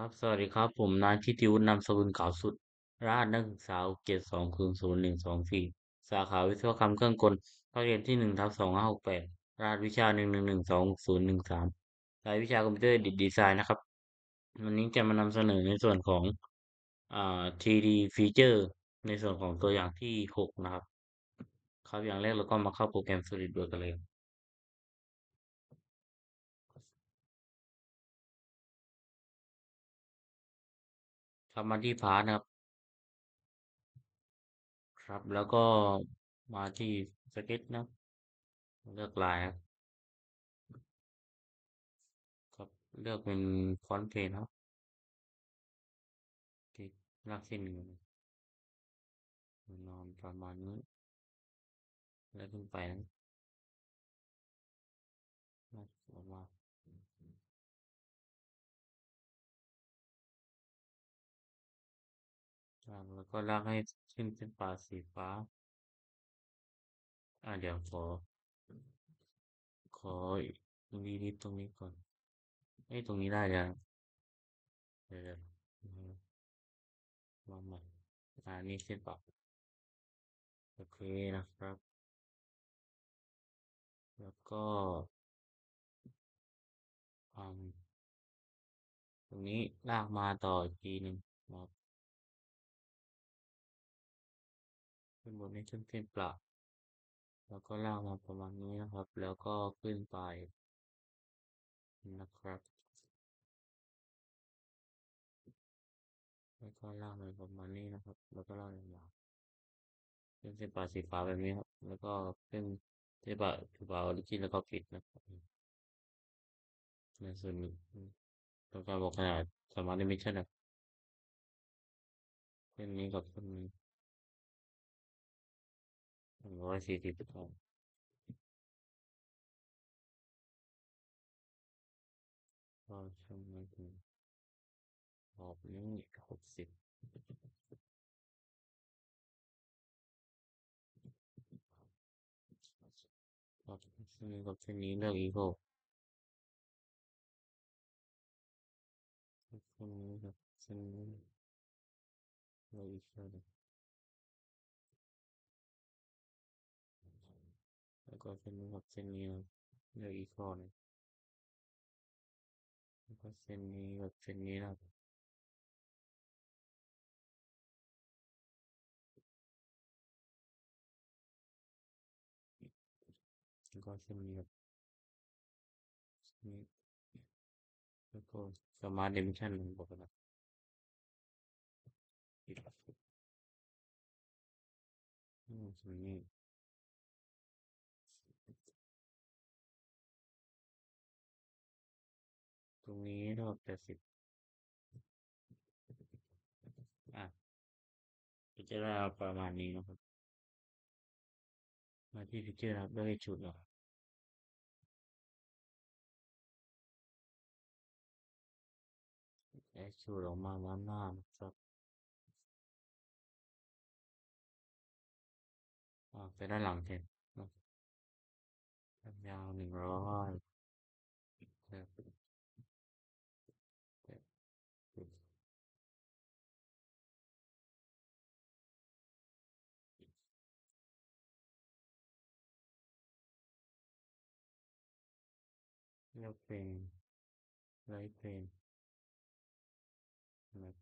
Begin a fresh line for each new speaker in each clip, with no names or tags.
ครับ สวัสดีครับ ผมนายทิติวุฒินามสกุลขาวสุด รหัสนักศึกษา672000124สาขาวิศวกรรมเครื่องกลภาคเรียนที่1/2568รหัสวิชา1112013สองศูนย์หนึ่งสามรายวิชาคอมพิวเตอร์ดีไซน์นะครับ วันนี้จะมานำเสนอในส่วนของอ่า 3D Feature ในส่วนของตัวอย่างที่6นะครับ ครับอย่างแรกเราก็มาเข้าโปรแกรม SolidWorks กันเลย ครับมาที่พาร์ทนะครับ ครับแล้วก็มาที่สเก็ตนะเลือกลายครับครับเลือกเป็นฟอนต์เพนครับคลิกลากเส้นหนึ่งนอนประมาณนี้แล้วขึ้นไปนะ แล้วก็ลากให้ขึ้นเป็นปลาสีฟ้า อ่าเดี๋ยวขอ ขอตรีดิตตรงนี้ก่อนไอ้ตรงนี้ได้แล้วเดี๋ยววมาใหม่อ่านี่เส้นปรับโอเคนะครับ แล้วก็อืมตรงนี้ลากมาต่ออีกทีหนึ่งครับ ขึ้นบนนี้ขึ้นเส้นปรับแล้วก็ลากมาประมาณนี้นะครับ แล้วก็ขึ้นไปนะครับแล้วก็ลากมาประมาณนี้นะครับ แล้วก็ลากยาวขึ้นเส้นปลาสีฟ้าแบบนี้ครับ แล้วก็ขึ้นเส้นปลาสีฟ้าออริจินแล้วก็ปิดนะครับในส่วนนี้ต้องการบอกขนาดสมาร์ทดิเมนชั่นนะเส้นนี้กับเส้นนี้ หนึ่งร้อยสี่สิบเท่าก็ช่วงนี้ถึงรอบนี้หกสิบครับเส้นนี้ เป็นแบบเซนิวเส้นนี้กับเส้นนี้เลือกอีก้นะแล้วก็เส้นนี้กับเส้นนี้นะครับก็เส้นนี้กับเส้นนี้แล้วก็สมาร์ทดิมนชั่นบอกนะปิดอืมส่วนนี้ รงนี้เท่ากับแปดสิบอะพิจารณาประมาณนี้นะครับ มาที่ฟิเจอร์นะครับเลือกให้ชุดเนาะแอคชูดออกมาด้านหน้านะครับอ่าไปด้านหลังแทนเนยาวหนึ่งร้อย เลือกเป็นไลท์เป็นนะ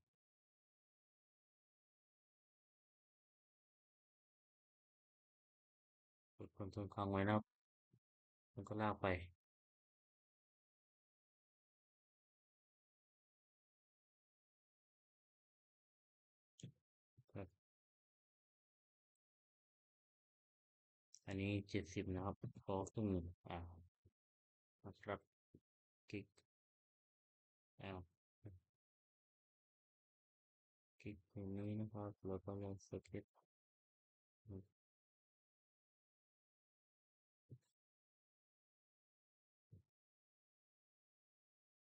กดคอนโทรลค้างไว้นะครับแล้วก็ลากไปอันนี้เจ็ดสิบนะครับพอครึ่งหนึ่งอ่า นะครับคลิกเอ้าคลิกตรงนี้นะครับแล้วก็ลงสเก็ต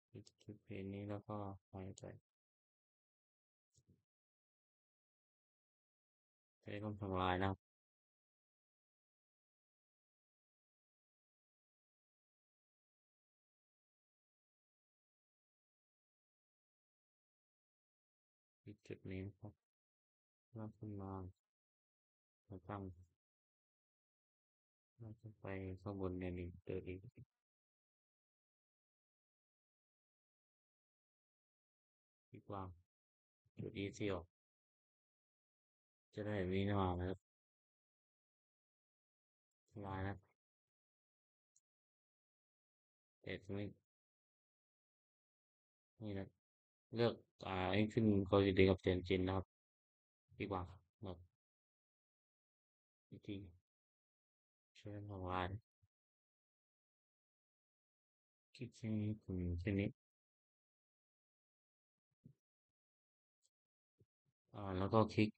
คลิกคลิกเพจนี้แล้วก็หายใจใช้ต้องทำลายนะครับ จุดนี้ครับลากขึ้นมาแล้วตั้งลากขึ้นไปข้างบนเนี่ยนี่เติมอีกอีกว่าจุด EC ออกจะได้แบบนี้มานะครับลายนะเอ็ดนี่นี่นะเลือก ให้ขึ้นกอริเดกับเจนจินนะครับ ดีกว่าครับวิธีเชิญของลายคลิกที่นี้ถึงที่นี้อ่าแล้วก็คลิก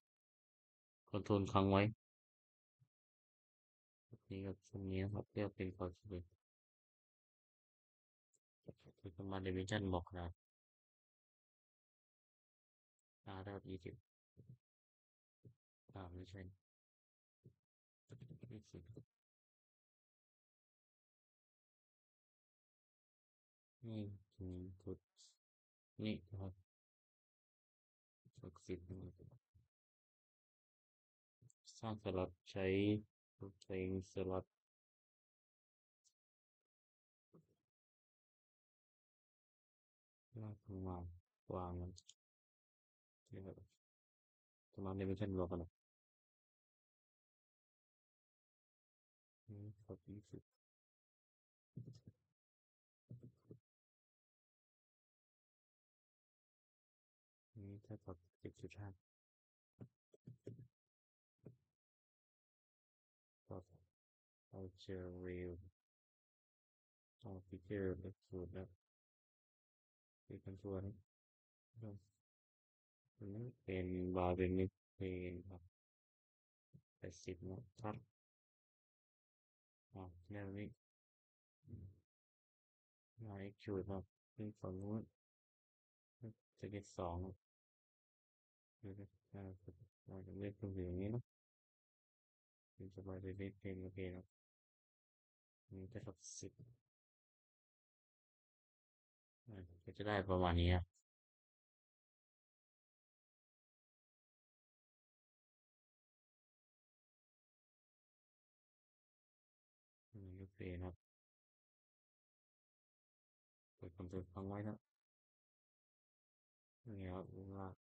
คอนโทรลค้างไว้นี่กับตรงนี้นะครับเรียกเป็นคอนโทรลคือประมาณ dimension บอกนะ อ่าได้ยี่สิบอ่าไม่ใช่ยี่สิบนี่ถึงกดนี่ครับกดสิบนะครับสร้างสล็อตใช้เพลงสล็อตลากมาวางมัน นี่ครับประมาณ dimension บอกกันนะนี่ครับยี่สิบนี่เท่ากับสิบจุดห้าก็เอาเจอรีวเอาฟิเจอร์แบบสูตรแล้วคือคอนโทรลอันนี้ เป็นบาเป็นนิเป็นครับแปดสิบนะครับอ่าแนวนี้มาอีกจุดครับเป็นฝั่งนู้นจะเก็ตสองคืออ่าเราจะเลือกตรงอย่างนี้นะเป็นสบายเลยเป็นโอเคเนาะนี่จะกับสิบก็จะได้ประมาณนี้ครับ นี่โอเคเนาะกดคอนโทรลค้างไว้นะนี่ครับว่า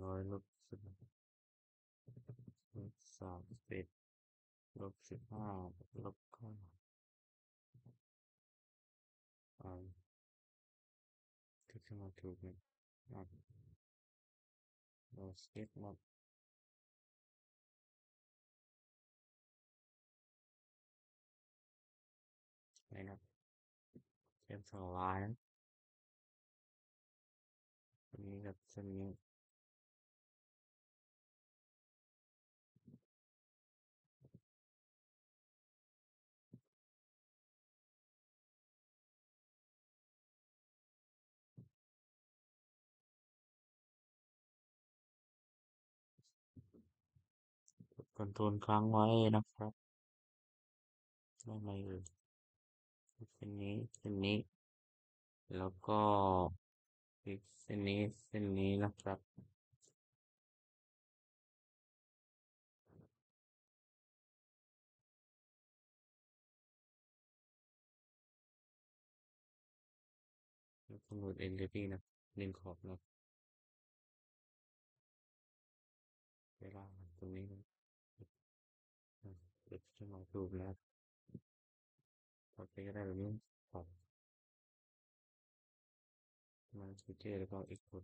อ่าร้อยลบสิบลบสามสิบเอ็ดลบสิบห้าลบเก้าอ่าก็จะมาถูกไหมอ่าเราสเก็ตมาไหนนะเส้นสองลายนะอันนี้กับเส้นนี้ คอนโทรลค้างไว้นะครับได้ไหมเอ่ยเส้นนี้เส้นนี้ แล้วก็อีกเส้นนี้เส้นนี้นะครับ แล้วกำหนด entity นะหนึ่งขอบนะเวลาตรงนี้นะ ดี๋ยวจะมาดูแล้วต่อไปก็ได้แบบนี้ขอบมาฟีเจอร์แล้วก็อีกคน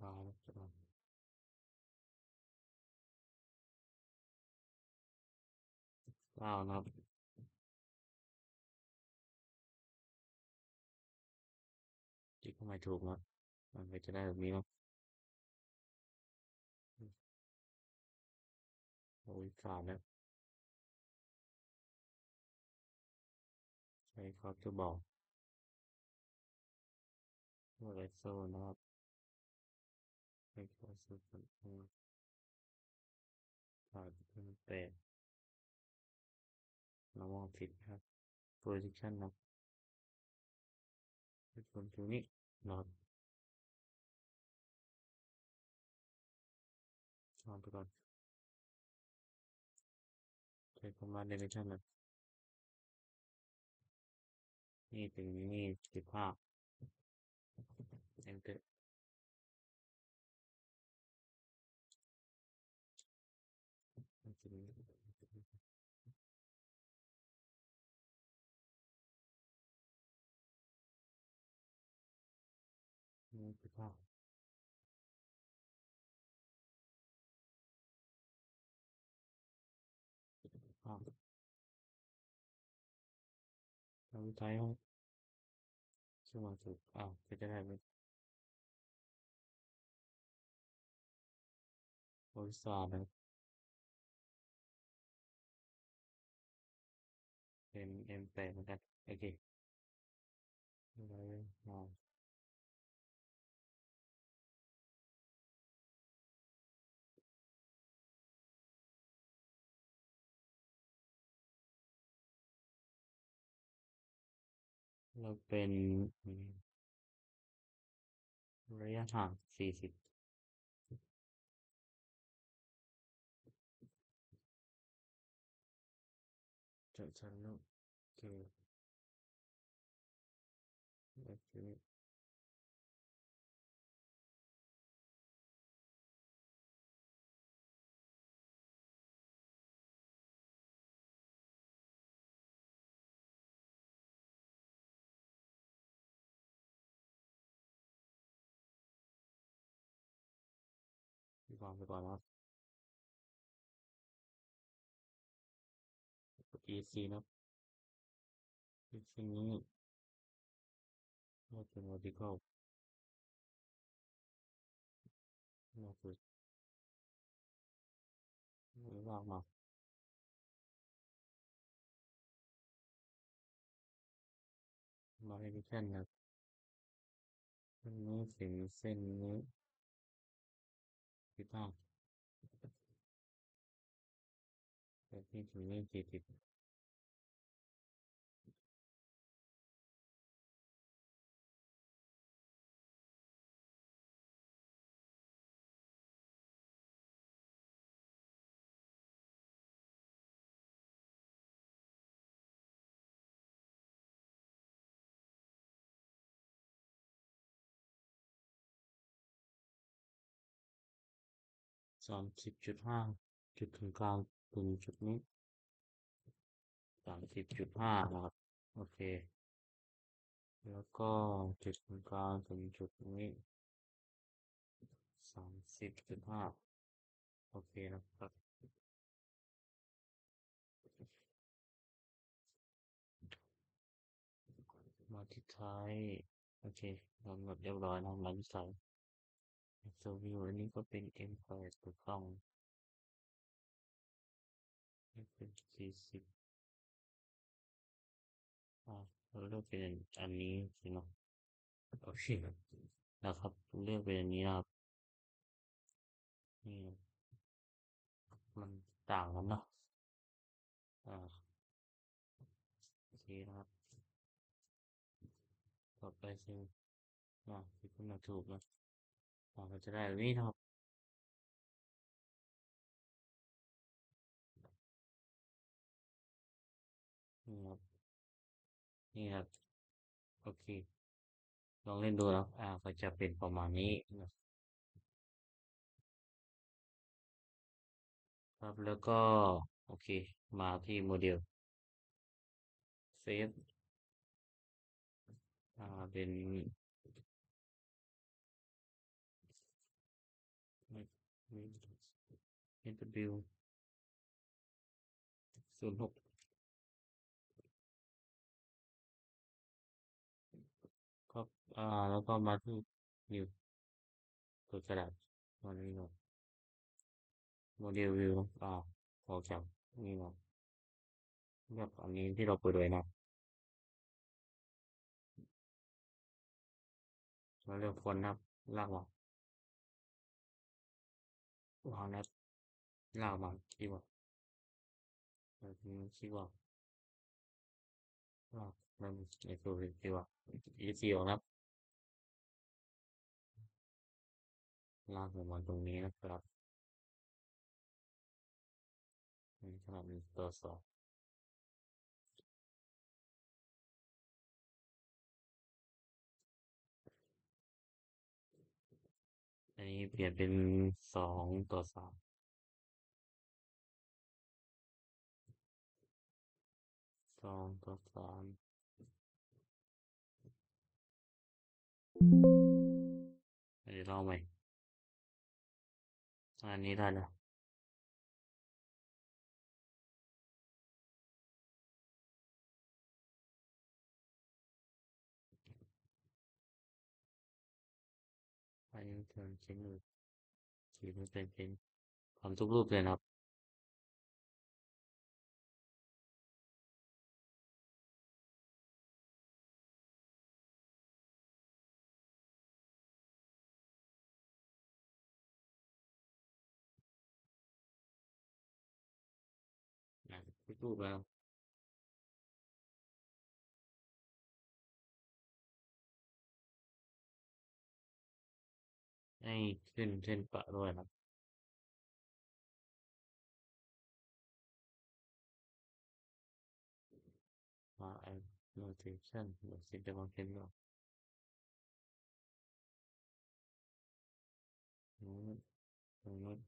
มาแล้วจะมาว้าวนะครับไมถูกเนาะ มันก็จะได้แบบนี้เนาะโอ้ยขาดแล้วใช้คร์สจะบอกว่าไรโซนะครับใช้คอร์สกันขาดเป็นแปดระวังผิดครับ position นะเป็นคนตรงนี้นะครับ เอาไปก่อนใช้ประมาณ dimension นะนี่ถึงนี่สิบห้า enter แล้วสุดท้ายห้องซึ่งมันถูกอ้าวก็จะได้เป็นบริษัทนะเอ็มเอ็มแปดเหมือนกันโอเคแล้วอ่า เราเป็นระยะห่างสี่สิบจะชั้นลูกคือ วางไปก่อนนะครับกด ESC นะครับอีกสิ่งนี้เราเป็น vertical เราคือไม่วางมามาให้ดิชั่นนะครับเส้นนี้ถึงเส้นนี้ สิบห้าแต่ที่ถึงนี่สี่สิบ สามสิบจุดห้าจุดถึงกลางถึงจุดนี้สามสิบจุดห้านะครับ โอเค แล้วก็จุดตรงกลางถึงจุดนี้สามสิบจุดห้าโอเคนะครับมาที่ท้าย โอเคเราหมดเรียบร้อยนะมาที่ท้าย โซวิวอันนี้ก็เป็น M8 ถูกต้องนี่เป็นสี่สิบอ่าเราเลือกเป็นอันนี้สิเนาะโอเคนะครับเลือกเป็นอันนี้นะครับนี่มันต่างกันเนาะอ่าโอเคนะครับต่อไปคืออ่าที่คุณมาถูกนะ อ่าเราจะได้แบบนี้นะครับ นี่ครับ นี่ครับ โอเค ลองเล่นดูแล้วอ่าก็จะเป็นประมาณนี้นะครับ แล้วก็ โอเค มาที่โมเดล เซฟ อ่า เป็นไม่ไม่ NW ศูนย์หกก็อ่า แล้วก็มาที่นิวเปิดกระดาษวันนี้ก่อนโมเดลวิวอ่าออจากนี่มาเลือกอันนี้ที่เราเปิดไว้นะเราเลือกฟอนต์นะครับลากมา วางนะลากมาคีย์บอร์ด แบบนี้คีย์บอร์ดลามันในตัวคีย์บอร์ดออกนะครับลากลงมาตรงนี้นะครับนี่ขนาดนี้ตัวสองอันนี้เปลี่ยนเป็นสองต่อสาม สองต่อสามอันนี้เราใหม่อันนี้ได้แล้วอันนี้เทิร์นเช็คเลยขีดมันเป็นเป็นทำทุกรูปเลยนครับนะทุกรูปแล้วให้ขึ้นเส้นปะด้วยนะครับ มาไอ้ notation หรือสิ่งที่บางเช่นก็นู้นตร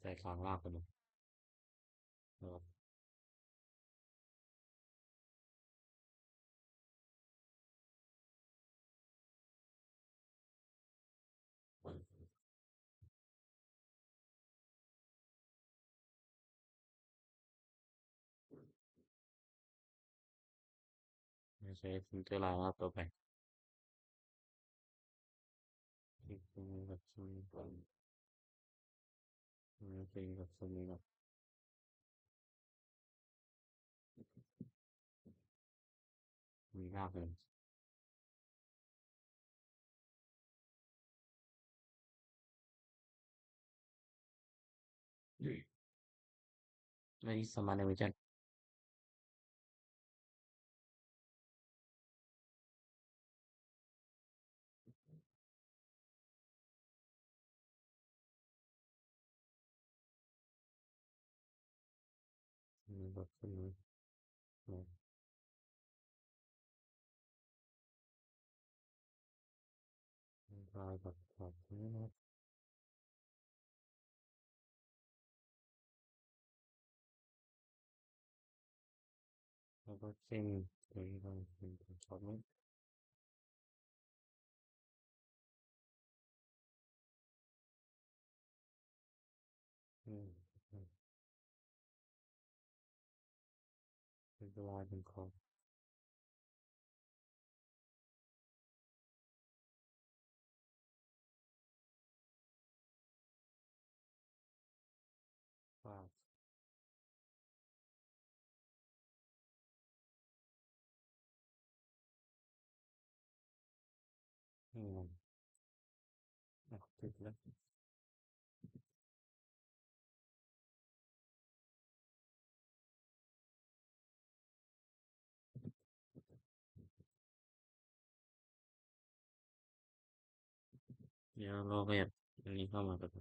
ใช้สำหรับลากมาลากใส่กลางลากกันนะครับไม่ใช้ฟิลเตอร์ไลน์นะครับต่อไปคลิกตรงนี้กับตรงนี้ก่คลิกกับตรงนี้นะมีลากเลยไม่ได้สมาร์ทเวอร์ชันนี่แบบ งนี้นะลายแบบ แบบนี้นะแล้วก็เส้นต เป็นลาย เดี๋ยวเราขยับอันนี้เข้ามาก่อน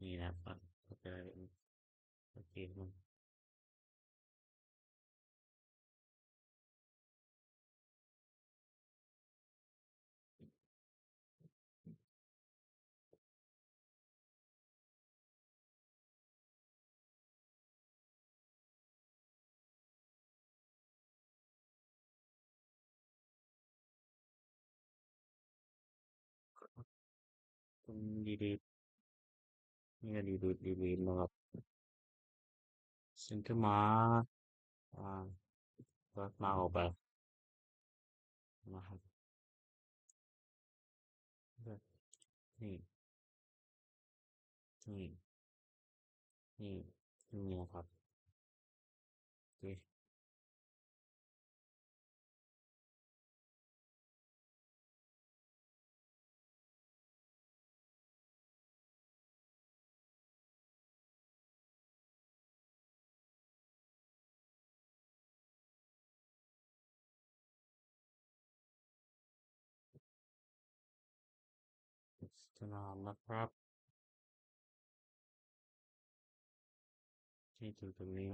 นี่นะครับโอเคโอเคครับ ตรงดีดีนี่ก็ดีดีดีดีนะครับเซ็นเตอร์มาอ่าก็มาออกไปนะครับนี่นี่นี่นี่นะครับ นามนะครับ ที่จุดตรงนี้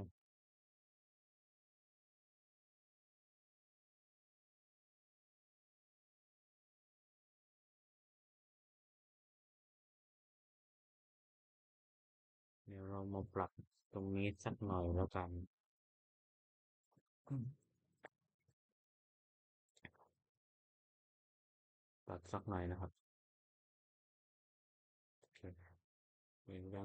เดี๋ยวเรามาปรับตรงนี้สักหน่อยแล้วกัน ปรับสักหน่อยนะครับ เป็นเรื่อ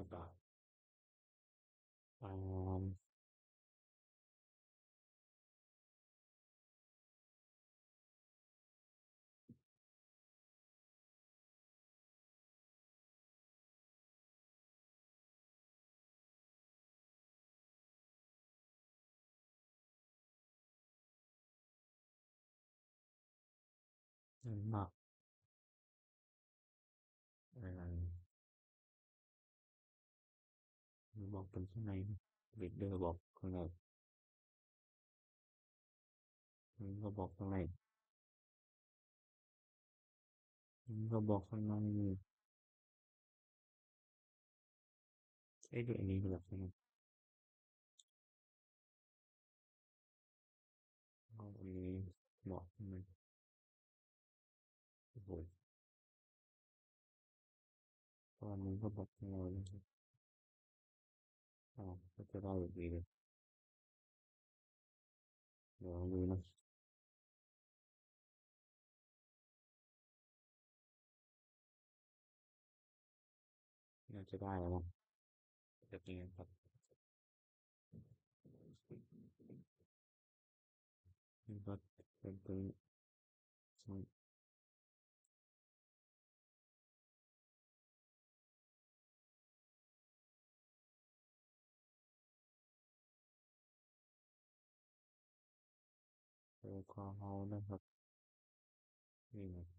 บอกเป็นข้างในบิดเดอร์บอกข้างในมันก็บอกข้างในมันก็บอกข้างในใช้ด้วยอันนี้แบบนี้เอาอันนี้บอกข้างในโอ้โหตอนนี้ก็บอกข้างในเลยครับอ๋ อก็จะได้แบบนี้เลยเดี๋ยวดูนะน่าจะได้แล้วมั้งแบบนี้ครับนี่ก็เป็น ลกอฮอล์นะครับ นี่นะ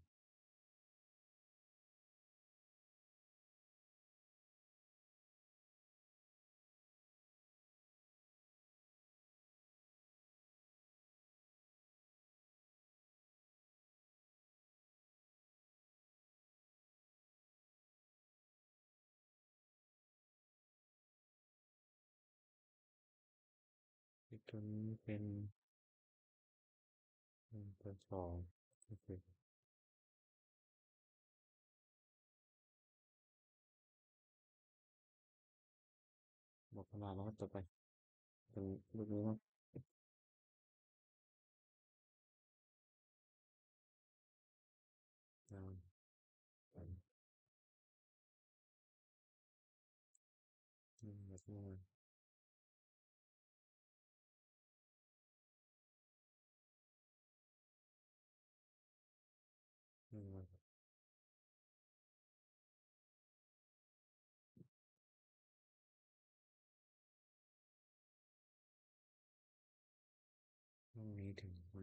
ตัวนี้เป็น ตัวสองโอเคบอกขนาดแล้วก็ต่อไปเป็นรูปนี้นะอ่าอืมแบบนี้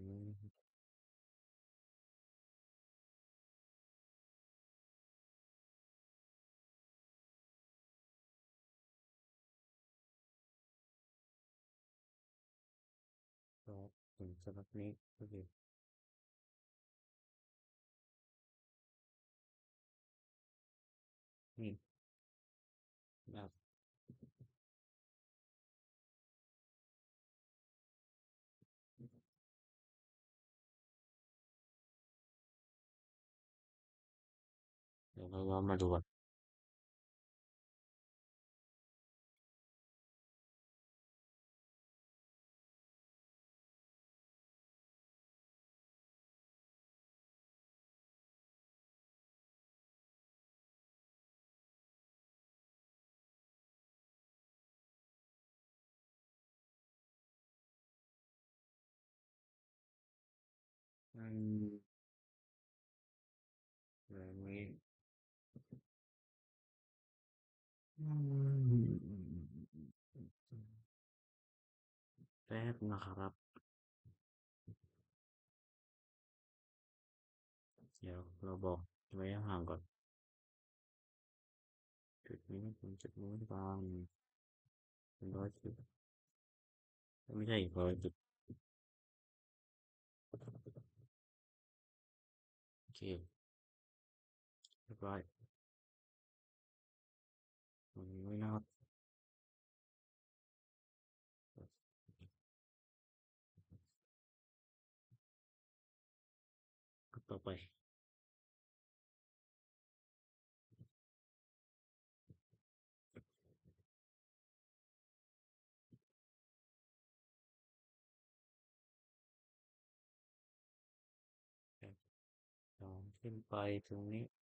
ม ครับ อืม สำหรับนี้ โอเค อืม เดี๋ยวเราย้อนมาดูก่อนอืมแบบนี้อืมแป๊ บนะครับ เดี๋ยวเราบอกระยะห่างก่อน จุดนี้เป็นจุดนู้นบางเป็นร้อยจุดไม่ใช่อีกร้อยจุดโอเคเรียบร้อยตรงนี้ไว้นะครับ สอง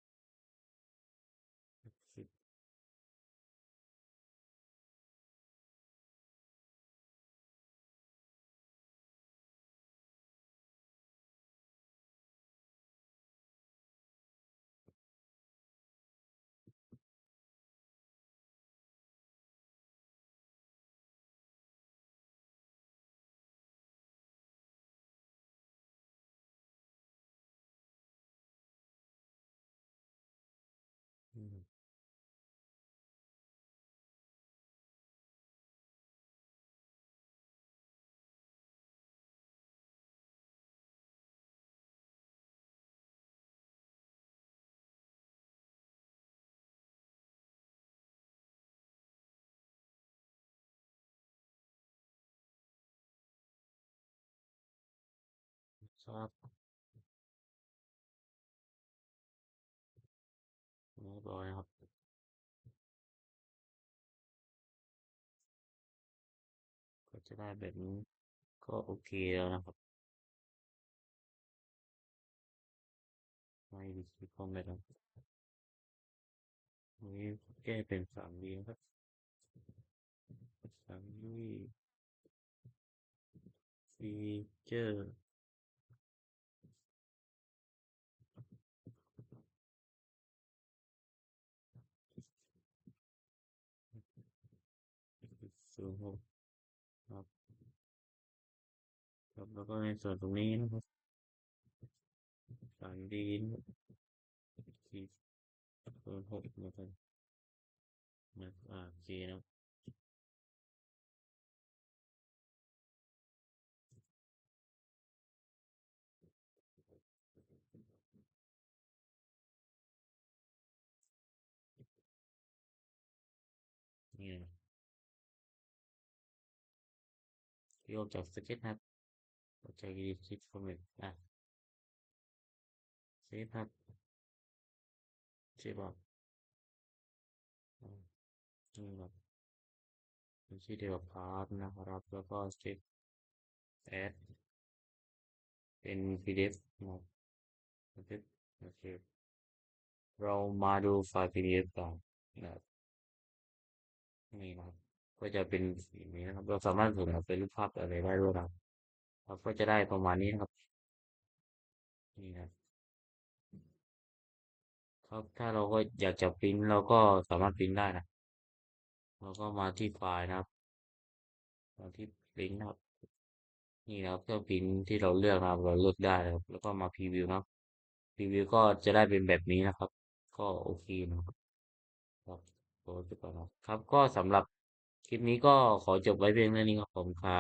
อืม ร้อยครับ ก็จะได้แบบนี้ก็โอเคแล้วนะครับไม่ดีที่คอมเลยครับวันนี้แก้เป็นสามดีครับสามดีฟีเจอร์ ศูนย์หกครับครับแล้วก็ในส่วนตรงนี้นะครับสามดีสี่ศูนย์หกนะครับนะอ่าโอเคนะ ที่ออกจากสเก็ตนะครับออกจากดีซิฟฟอร์แมตอะเซฟครับเซฟบอกนี่ครับเป็นชื่เดียวพาร์ทนะครับ แล้วก็เซฟแอดเป็น PDF นะครับบันทึกโอเคเรามาดูไฟล์ PDF ต่อนะครับนี่นะครับ ก็จะเป็นสีนี้นะครับ เราสามารถส่งเป็นรูปภาพอะไรได้ด้วยนะครับเราก็จะได้ประมาณนี้นะครับ นี่นะครับครับถ้าเราก็อยากจะปริ้นเราก็สามารถปริ้นได้นะเราก็มาที่ไฟล์นะครับมาที่ปริ้นนะครับ นี่นะครับเครื่องปริ้นที่เราเลือกนะครับเราเลือกได้นะครับแล้วก็มาพรีวิวนะครับพรีวิวก็จะได้เป็นแบบนี้นะครับ ก็โอเคนะครับครับโอเคก่อนนะครับ ก็สำหรับ คลิปนี้ก็ขอจบไว้เพียงเท่านี้ครับผมครับ